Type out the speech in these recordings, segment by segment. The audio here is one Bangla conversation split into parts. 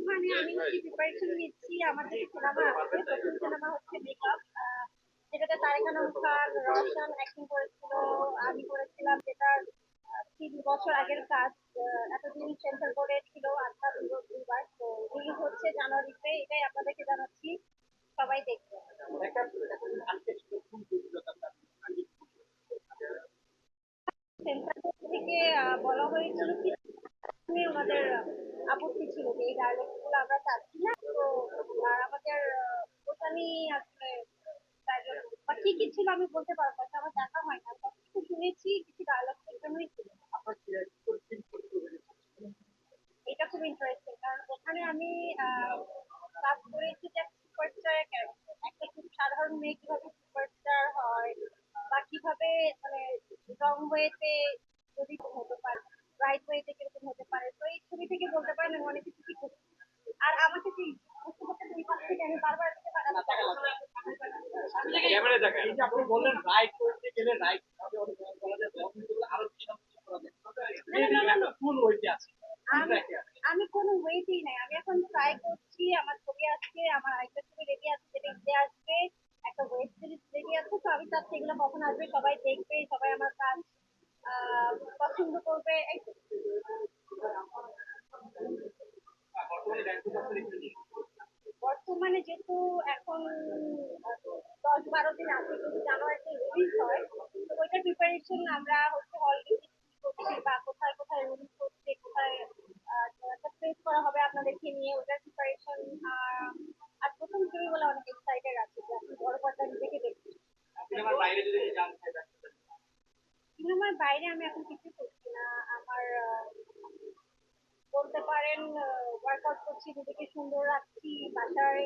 বর্তমানে আমি হচ্ছে প্রিপারেশন নিচ্ছি। আমার যে সিনেমা আছে প্রথম সিনেমা হচ্ছে মেকআপ যেটাতে তারেকা নূর খান রওশন অ্যাক্টিং করেছিল আমি করেছিলাম যেটা তিন বছর আগের কাজ। এতদিন সেন্টার বোর্ডে ছিল আটটা দুবার তো রিলিজ হচ্ছে জানুয়ারিতে এটাই আপনাদেরকে জানাচ্ছি। সবাই দেখবে। বোর্ড থেকে বলা হয়েছিল কি ওনাদের আপত্তি ছিল যে এই ডায়লগ আমরা চাচ্ছি না তো আর আমাদের ওটা নিয়ে আসলে বা কি কি ছিল আমি বলতে পারব না আমার দেখা হয় না যতটুকু শুনেছি কিছু ডায়লগ সেখানেই ছিল। এটা খুব ইন্টারেস্টিং কারণ ওখানে আমি কাজ করেছি যে সুপারস্টারের ক্যারেক্টার একটা খুব সাধারণ মেয়ে কীভাবে সুপারস্টার হয় বা কীভাবে মানে রং ওয়েতে যদি হতে পারে রাইট ওয়েতে কীরকম হতে পারে তো এই ছবি থেকে বলতে পারেন অনেক কিছু আপনি বললেন রাইট করতে গেলে রাইট আরও ফুল ওইতে আছে আমি আমি কোনো ওয়েটেই নাই। আমি এখন ট্রাই করছি আমার ছবি আসছে আমার আরেকটা ছবি রেডি আছে ঈদে আসবে। একটা ওয়েব সিরিজ রেডি আছে তো আমি চাচ্ছি এগুলো কখন আসবে সবাই দেখবে সবাই আমার কাজ আহ, পছন্দ করবে বর্তমানে বর্তমানে যেহেতু এখন দশ বারো দিন আছে যদি জানুয়ারিতে রিলিজ হয় তো ওইটার প্রিপারেশন আমরা হচ্ছে হল করছি বা কোথায় কোথায় রিলিজ করছে কোথায় প্লেস করা হবে আপনাদেরকে নিয়ে ওটার প্রিপারেশন আর প্রথম ছবি বলে অনেক এক্সাইটেড আছে যে আপনি বড় পর্দা নিজেকে দেখছি সিনেমার বাইরে আমি এখন কিছু করছি না আমার আহ, বলতে পারেন ওয়ার্কআউট করছি, নিজেকে সুন্দর রাখছি, বাসায়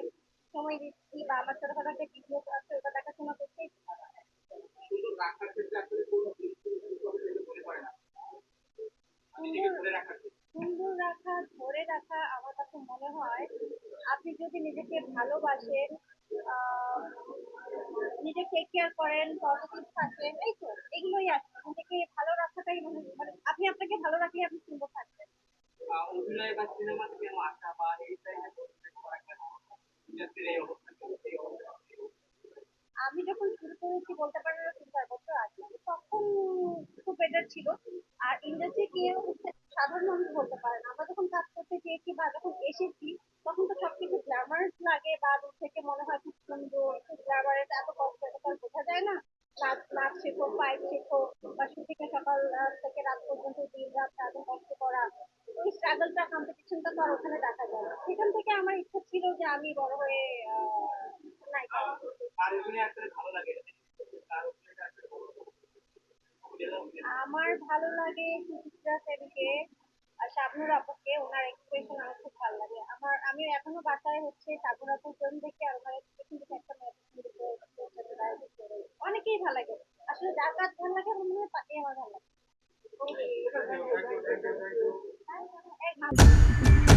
সময় দিচ্ছি, বা আমার ছোটখাটো একটা বিজনেস আছে, ওটা দেখাশোনা করছি সুন্দর রাখা, ধরে রাখা আমার কাছে মনে হয়, আপনি যদি নিজেকে ভালোবাসেন নিজে কেয়ার করেন পজিটিভ থাকেন, এই তো, এগুলোই আছে। নিজেকে ভালো রাখাটাই মনে মানে আপনি আপনাকে ভালো রাখলে আপনি সুন্দর থাকবেন আহ, অভিনয় বা সিনেমা থেকে আসা বা এই টাইপের করা কেন ইন্ডাস্ট্রির এই অবস্থা এই অবস্থা আমি যখন শুরু করেছি বলতে পারেন আরও তিন চার বছর আগে তখন খুব বেটার ছিল। আর ইন্ডাস্ট্রি কেউ সাধারণ মানুষ বলতে পারে না। আমরা যখন কাজ করতে চেয়েছি বা যখন এসেছি, তখন তো সবকিছু গ্ল্যামারাস লাগে বা দূর থেকে মনে হয় খুব সুন্দর, খুব গ্ল্যামারাস এত কষ্ট এটা বোঝা যায় না। নাচ নাচ শেখো ফাইট শেখো, বা শুটিং এ সকাল থেকে রাত পর্যন্ত দিন রাত সারাদিন স্ট্রাগলটা কম্পিটিশনটা তো আর ওখানে দেখা যায় না। সেখান থেকে আমার ইচ্ছা ছিল যে আমি বড় হয়ে নায়িকা। আমার ভালো লাগে সুচিত্রা সেনকে আর শাবনুর আপুকে ওনার এক্সপ্রেশন আমার খুব ভালো লাগে। আমার আমি এখনও বাসায় হচ্ছে শাবনুর আপুর ফিল্ম দেখি আর ওনার এক্সপ্রেশন দেখে একটা অনেকেই ভালো লাগে। আসলে যার কাজ ভালো লাগে মনে হয় তাকেই আমার ভালো লাগে। Thank you,